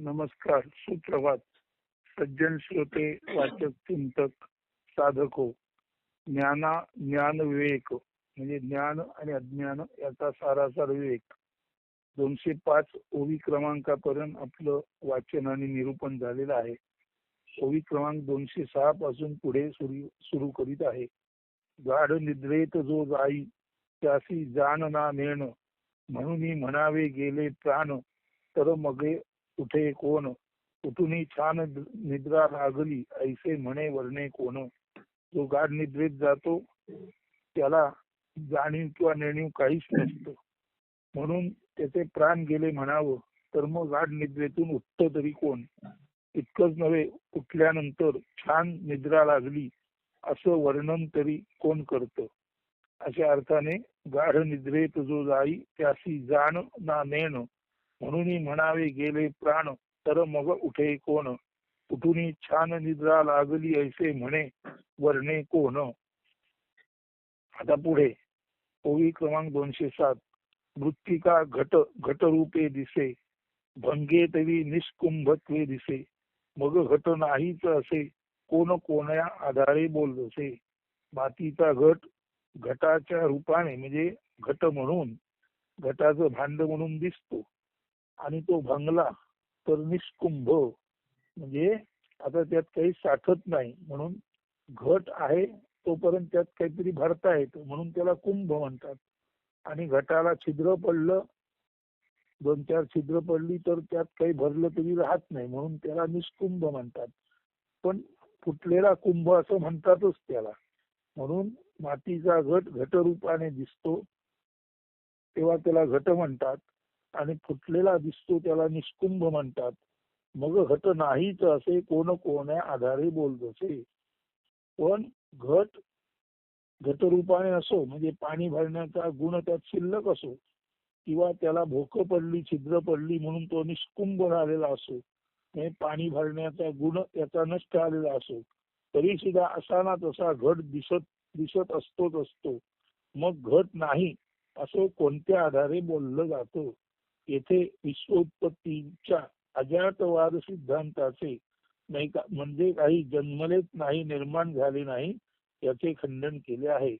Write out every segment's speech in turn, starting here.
नमस्कार सुप्रभात. सज्जन श्रोते वाचक चिंतक साधको हो. ज्ञाना ज्ञान विवेक म्हणजे ज्ञान आणि अज्ञान याचा सारासार विवेक. दोनशे पाच ओवी क्रमांकापर्यंत आपलं वाचन आणि निरूपण झालेलं आहे. ओवी क्रमांक दोनशे सहा पासून पुढे सुरू करीत आहे. गाढ निद्रेत जो जाई त्यासी जाण ना नेण. म्हणून म्हणावे गेले प्राण. तर मगे कुठे कोण? कुठूनही छान निद्रा लागली ऐसे म्हणे वर्णे कोण? जो गाढ निद्रेत जातो त्याला जाणीव किंवा नेणीव काहीच नसतं. म्हणून त्याचे प्राण गेले म्हणावं तर मग गाढ निद्रेतून उठत तरी कोण? इतकंच नव्हे उठल्यानंतर छान निद्रा लागली असं वर्णन तरी कोण करत? अशा अर्थाने गाढ निद्रेत जो जाई त्याशी जाण ना नेण म्हणून म्हणावे गेले प्राण तर मग उठे कोण? कुठून छान निद्रा लागली ऐसे म्हणे वरणे कोण? आता पुढे. ओवी क्रमांक दोनशे सात. मृत्तिका घट घटरूपे दिसे. भंगे तरी निष्कुंभत्वे दिसे. मग घट नाहीच असे. कोण कोण्या आधारे बोलतसे मातीचा घट घटाच्या रूपाने म्हणजे घट म्हणून. घटाचं भांड म्हणून दिसतो. आणि तो भंगला तर निष्कुंभ. म्हणजे आता त्यात काही साठत नाही. म्हणून घट आहे तोपर्यंत त्यात काहीतरी भरता येतो. म्हणून त्याला कुंभ म्हणतात. आणि घटाला छिद्र पडलं दोन चार छिद्र पडली तर त्यात काही भरलं तरी राहत नाही. म्हणून त्याला निष्कुंभ म्हणतात. पण फुटलेला कुंभ असं म्हणतातच त्याला. म्हणून मातीचा घट घटरूपाने दिसतो. तेव्हा त्याला घट म्हणतात. आणि फुटलेला दिसतो त्याला निष्कुंभ म्हणतात. मग घट नाहीच असे कोण कोण्या आधारे बोलतसे. पण घट घटरूपाने असो म्हणजे पाणी भरण्याचा गुण त्यात शिल्लक असो किंवा त्याला भोक पडली छिद्र पडली म्हणून तो निष्कुंभ झालेला असो म्हणजे पाणी भरण्याचा गुण त्याचा नष्ट आलेला असो तरी सुद्धा असाना तसा घट दिसत दिसत असतोच असतो. मग घट नाही असं कोणत्या आधारे बोललं जातं? येथे विश्वोत्पत्तीच्या अजातवाद सिद्धांताचे नाही का म्हणजे काही जन्मलेच नाही निर्माण झाले नाही याचे खंडन केले आहे.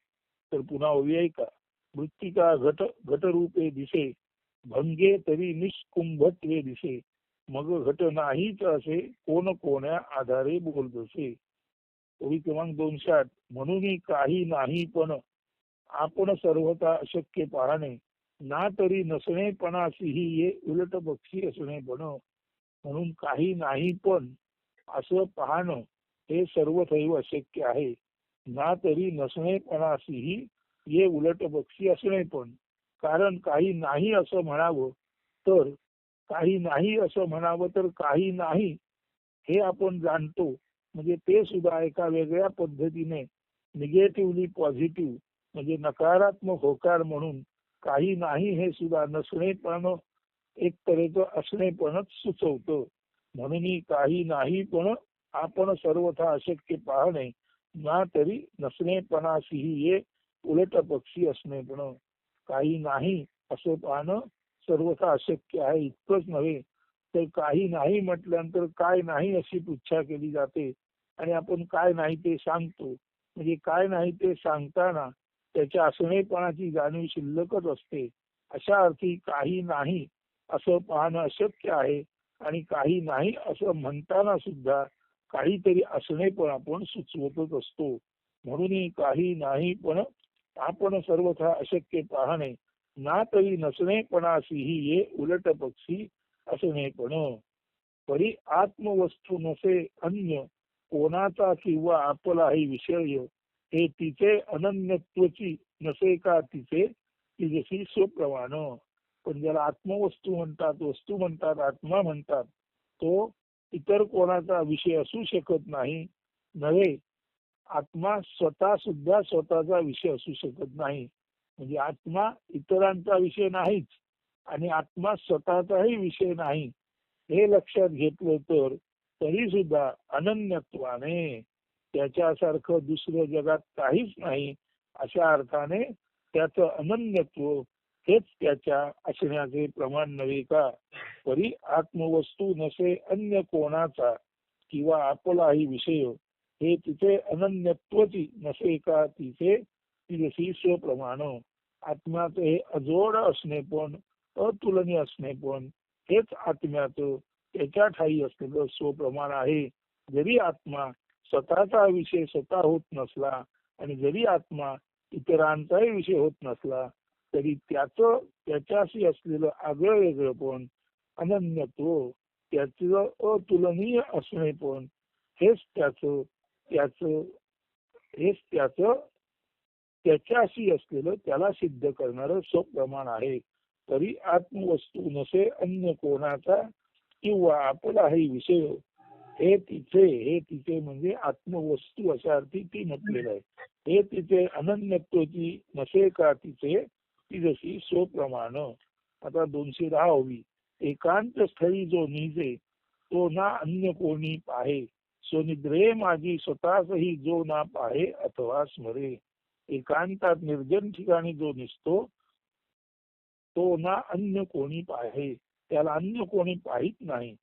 तर पुन्हा होऊया का मृत्तिका घट घटरूपे दिसे भंगे तरी निष्कुंभत्वे दिसे. मग घट नाहीच असे कोण कोण्या आधारे बोलतसे. ओळी क्रमांक दोनशे आठ. म्हणून काही नाही पण आपण सर्वता अशक्य पाहणे. ना तरी नसणेपणाशी ही ये उलट बक्षी असणे पण म्हणून काही नाही पण असं पाहणं हे सर्वथैव अशक्य आहे. ना तरी नसणेपणाशी ये उलट बक्षी असणे पण. कारण काही नाही असं म्हणावं तर काही नाही असं म्हणावं तर काही नाही हे आपण जाणतो. म्हणजे ते सुद्धा एका वेगळ्या पद्धतीने निगेटिव्हली पॉझिटिव्ह म्हणजे नकारात्मक होकार म्हणून काही नाही हे सुद्धा नसणेपण एक तऱ्हेचं असणेपणच सुचवतं. म्हणून काही नाही पण आपण सर्वथा अशक्य पाहणे ना तरी नसणेपणाशीही ये उलट पक्षी असणे पण काही नाही असं पाहणं सर्वथा अशक्य आहे इतकंच नव्हे तर काही नाही म्हटल्यानंतर काय नाही अशी पृच्छा केली जाते. आणि आपण काय नाही ते सांगतो. म्हणजे काय नाही ते सांगताना त्याच्या असणेपणाची जाणीव शिल्लकच असते. अशा अर्थी काही नाही असं पाहणं अशक्य आहे आणि काही नाही असं म्हणताना सुद्धा काहीतरी असणे पण आपण सुचवतच असतो. म्हणून काही नाही पण आपण सर्वथा अशक्य पाहणे ना तरी नसणेपणाशीही ये उलट पक्षी असणे पण परी आत्मवस्तू नसे अन्य कोणाचा किंवा आपलाही विषय हे तिचे अनन्यत्वची नसे का तिचे? ती जशी स्वप्रमाण. पण ज्याला आत्मवस्तू म्हणतात वस्तू म्हणतात आत्मा म्हणतात तो इतर कोणाचा विषय असू शकत नाही. नव्हे आत्मा स्वतः सुद्धा स्वतःचा विषय असू शकत नाही. म्हणजे आत्मा इतरांचा विषय नाहीच आणि आत्मा स्वतःचाही विषय नाही. हे लक्षात घेतलं तर तरी सुद्धा अनन्यत्वाने. त्याच्यासारखं दुसरं जगात काहीच नाही अशा अर्थाने त्याचं अनन्यत्व हेच त्याच्या असण्याचे प्रमाण नव्हे का? तरी आत्मवस्तू नसे अन्य कोणाचा किंवा आपलाही विषय हे तिथे अनन्यत्वची नसे का? तिथे ती स्वप्रमाण. आत्म्याचं हे अजोड असणे पण अतुलनीय असणे पण हेच आत्म्याचं त्याच्या ठाई असलेलं स्वप्रमाण आहे. जरी आत्मा स्वतःचा विषय स्वतः होत नसला आणि जरी आत्मा इतरांचाही विषय होत नसला तरी त्याच त्याच्याशी असलेलं आगळं वेगळं पण अनन्यत्व त्याच अतुलनीय असणे पण हेच त्याच त्याच हेच त्याच त्याच्याशी असलेलं त्याला सिद्ध करणार स्वप्रमाण आहे. तरी आत्मवस्तू नसे अन्य कोणाचा किंवा आपलाही विषय हे तिचे हे तिचे म्हणजे आत्मवस्तू अशा अर्थी ती म्हटलेलं आहे. हे तिचे अनन्यत्वची नसे का तिचे ती जशी स्वप्रमाण. आता दोनशे दहा हवी एकांत स्थळी जो निजे तो ना अन्य कोणी पाहे. स्वनिद्रे माझी स्वतःचही जो ना पाहे अथवा स्मरे. एकांतात निर्जन ठिकाणी जो निसतो तो ना अन्य कोणी पाहे. त्याला अन्य कोणी पाहित नाही.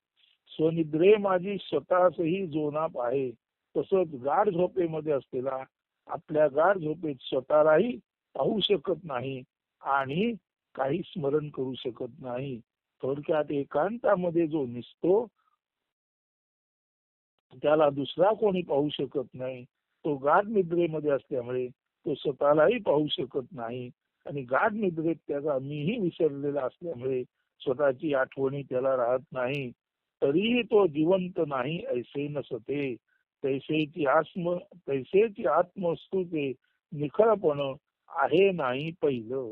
स्वनिद्रे माझी स्वतःचही जोनाप आहे. तसंच गाढ झोपेमध्ये असलेला आपल्या गाढ झोपेत स्वतःलाही पाहू शकत नाही आणि काही स्मरण करू शकत नाही. थोडक्यात एकांतामध्ये जो निसतो त्याला दुसरा कोणी पाहू शकत नाही. तो गाढ निद्रेमध्ये असल्यामुळे तो स्वतःलाही पाहू शकत नाही आणि गाढ निद्रेत त्याचा मीही विसरलेला असल्यामुळे स्वतःची आठवणी त्याला राहत नाही. तरीही तो जिवंत नाही ऐसे नसते तैसेची आत्म तैसेची आत्मस्तुते निखळपण आहे नाही पहिलं.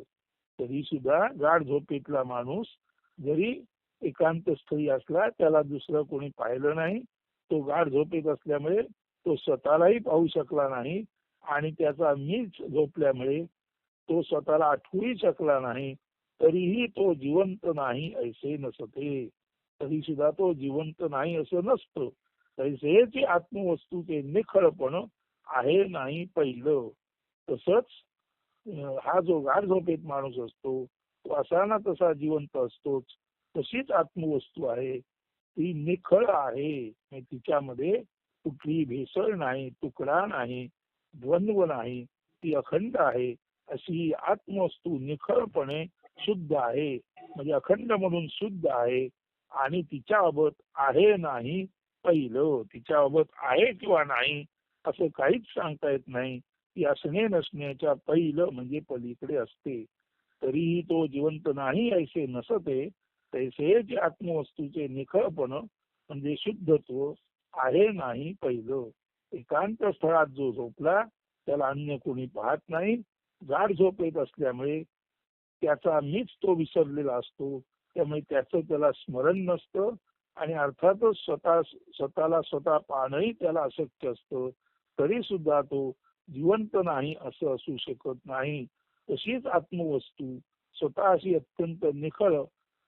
तरी सुद्धा गाढ झोपेतला माणूस जरी एकांत स्थळी असला त्याला दुसरं कोणी पाहिलं नाही तो गाढ झोपेत असल्यामुळे तो स्वतःलाही पाहू शकला नाही आणि त्याचा मीच झोपल्यामुळे तो स्वतःला आठवूही शकला नाही तरीही तो जिवंत नाही ऐसे नसते तरी सुद्धा तो जिवंत नाही असं नसतं. तैसेच आत्मवस्तूचे निखळपण आहे नाही पहिलं. तसंच हा जो गाढ झोपेत माणूस असतो तो असा ना तसा जिवंत असतोच. तशीच आत्मवस्तू आहे. ती निखळ आहे. तिच्यामध्ये कुठली भेसळ नाही तुकडा नाही द्वंद्व नाही. ती अखंड आहे. अशी आत्मवस्तू निखळपणे शुद्ध आहे. म्हणजे अखंड म्हणून शुद्ध आहे. आणि तिच्याबाबत आहे नाही पहिलं तिच्याबाबत आहे किंवा नाही असं काहीच सांगता येत नाही. ती असणे नसण्याच्या पहिलं म्हणजे पलीकडे असते. तरीही तो जिवंत नाही ऐसे नसते तैसेच आत्मवस्तूचे निखळपण म्हणजे शुद्धत्व आहे नाही पहिलं. एकांत स्थळात जो झोपला त्याला अन्य कोणी पाहत नाही. झाड झोप येत असल्यामुळे त्याचा मीच तो विसरलेला असतो. त्यामुळे त्याचं त्याला स्मरण नसतं आणि अर्थातच स्वतः स्वतःला स्वतः पाहणंही त्याला अशक्य असतं. तरी सुद्धा तो जिवंत नाही असं असू शकत नाही. तशीच आत्मवस्तू स्वतःशी अत्यंत निखळ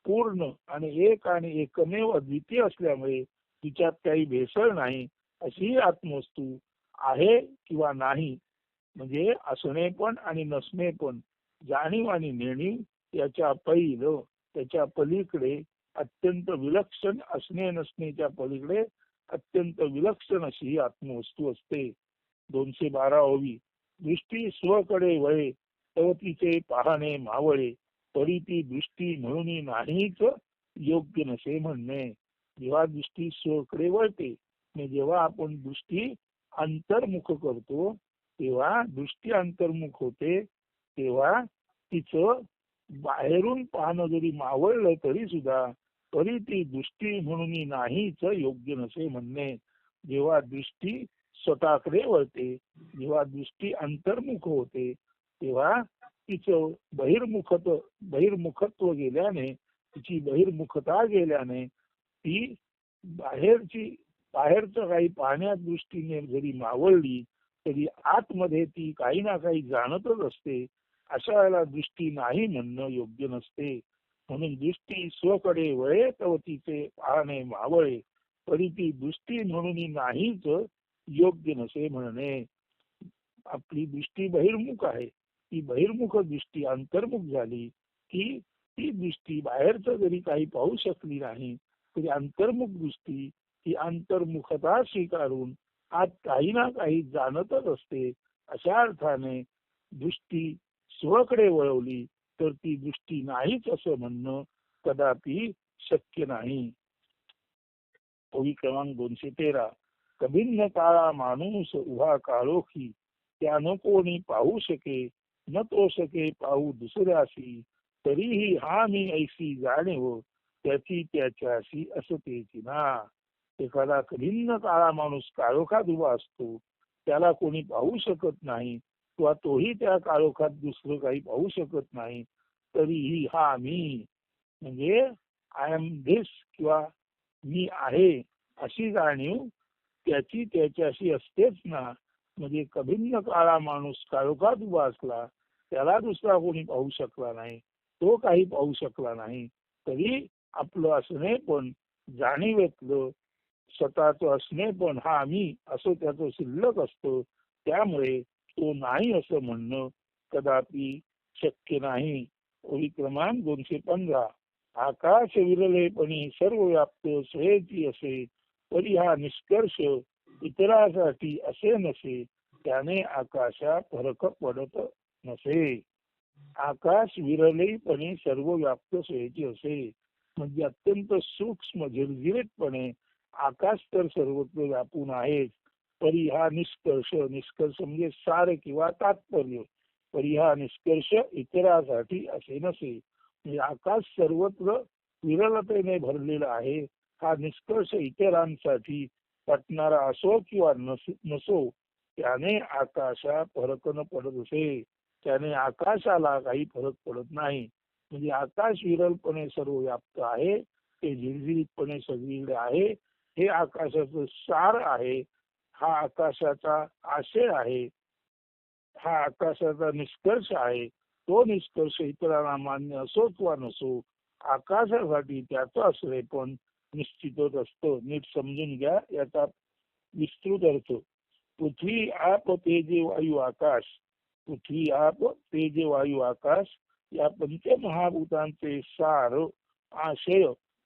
पूर्ण आणि एक आणि एकमेव अद्वितीय असल्यामुळे तिच्यात काही भेसळ नाही. अशी आत्मवस्तू आहे किंवा नाही म्हणजे असणे पण आणि नसणे पण जाणीव आणि नेणीव याच्या पहिलं त्याच्या पलीकडे अत्यंत विलक्षण असणे नसण्याच्या पलीकडे अत्यंत विलक्षण अशी ही आत्मवस्तू असते. दोनशे बारा ओवी दृष्टी स्वकडे वळे तवतीचे पाहणे मावळे तरी ती दृष्टी म्हणून नाहीच योग्य नसे म्हणणे. जेव्हा दृष्टी स्वकडे वळते आणि जेव्हा आपण दृष्टी अंतर्मुख करतो तेव्हा दृष्टी अंतर्मुख होते तेव्हा तिचं बाहेरून पाहणं जरी मावळलं तरी सुद्धा तरी ती दृष्टी म्हणून नाहीच योग्य नसे म्हणणे. जेव्हा दृष्टी स्वतःकडे वळते जेव्हा दृष्टी अंतर्मुख होते तेव्हा तिचं बहिर्मुखत्व बहिर्मुखत्व गेल्याने तिची बहिर्मुखता गेल्याने ती बाहेरची बाहेरचं काही पाहण्या दृष्टीने जरी मावळली तरी आतमध्ये ती काही ना काही जाणतच असते. अशा वेळेला दृष्टी नाही म्हणणं योग्य नसते. म्हणून दृष्टी स्वकडे वळे तर पाहणे मावळे. तरी ती दृष्टी म्हणून नाहीच योग्य नसे म्हणणे. आपली दृष्टी बहिर्मुख आहे. ती बहिर्मुख दृष्टी अंतर्मुख झाली की ती दृष्टी बाहेरचं जरी काही पाहू शकली नाही तरी अंतर्मुख दृष्टी ही अंतर्मुखता स्वीकारून आत काही ना काही जाणतच असते. अशा अर्थाने दृष्टी स्वकडे वळवली तर ती दृष्टी नाहीच असं म्हणणं कदापि शक्य नाही. ओवी क्रमांक दोनशे तेरा. कभिन्न काळा माणूस उभा काळोखी त्यानं कोणी पाहू शके न तो शके पाहू दुसऱ्याशी तरीही हा मी ऐसी जाणीव त्याची त्याच्याशी असतेची ना. एखादा कभिन्न काळा माणूस काळोखात उभा असतो त्याला कोणी पाहू शकत नाही किंवा तोही त्या काळोखात दुसरं काही पाहू शकत नाही तरीही हा मी म्हणजे आय एम धिस किंवा मी आहे अशी जाणीव त्याची त्याच्याशी असतेच ना. म्हणजे कभिन्न काळा माणूस काळोखात उभा असला त्याला दुसरा कोणी पाहू शकला नाही तो काही पाहू शकला नाही तरी आपलं असणे पण जाणीवेतलं स्वतःच असणे पण हा मी असं त्याचं शिल्लक असतं. त्यामुळे तो नाही असं म्हणणं कदापि शक्य नाही. ओळी क्रमांक दोनशे पंधरा. आकाश विरलेपणी सर्व व्याप्त स्वयची असे तरी हा निष्कर्ष इतरासाठी असे नसे त्याने आकाशा फरक पडत नसे. आकाश विरलेपणे सर्व व्याप्त स्वयची असे म्हणजे अत्यंत सूक्ष्म झिरझिरीतपणे आकाश तर सर्वत्र व्यापून आहेच परी हा निष्कर्ष निष्कर्ष म्हणजे सार किंवा तात्पर्य. परी हा निष्कर्ष इतरासाठी असे नसे. म्हणजे आकाश सर्वत्र विरलतेने भरलेला आहे. हा निष्कर्ष इतरांसाठी पटणारा असो किंवा नसो त्याने आकाशा फरक न पडत असे. त्याने आकाशाला काही फरक पडत नाही. म्हणजे आकाश विरलपणे सर्व व्याप्त आहे. ते झिरझिरीतपणे सगळीकडे आहे. हे आकाशाचं सार आहे. हा आकाशाचा आशय आहे हा आकाशाचा निष्कर्ष आहे तो निष्कर्ष इतरांना मान्य असो किंवा नसो आकाशासाठी त्याचं आश्रय पण निश्चितच असतो. नीट समजून घ्या याचा विस्तृत अर्थ. पृथ्वी आप तेजे वायू आकाश पृथ्वी आप तेजे वायू आकाश या पंचमहाभूतांचे सार आशय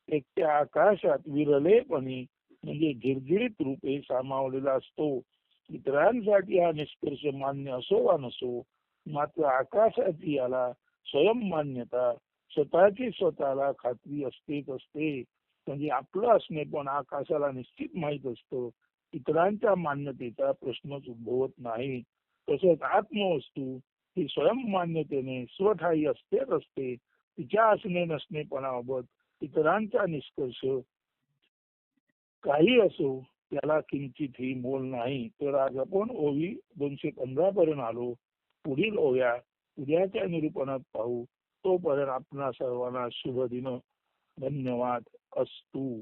एकट्या आकाशात विरलेपणे म्हणजे झिरझिरीत रूपे सामावलेला असतो. इतरांसाठी हा निष्कर्ष मान्य असो वा नसो मात्र आकाशाची याला स्वयं मान्यता स्वतःची स्वतःला खात्री असतेच असते. म्हणजे आपलं असणे पण आकाशाला निश्चित माहीत असतं. इतरांच्या मान्यतेचा प्रश्नच उद्भवत नाही. तसंच आत्मवस्तू ही स्वयं मान्यतेने स्वठाई असतेच असते. तिच्या असणे नसणेपणाबाबत इतरांचा निष्कर्ष काही असो त्याला किंचित ही मोल नाही. तर आज आपण ओवी दोनशे पंधरा पर्यंत आलो. पुढील ओव्या उद्याच्या निरूपणात पाहू. तोपर्यंत आपणा सर्वांना शुभ दिन. धन्यवाद. अस्तू.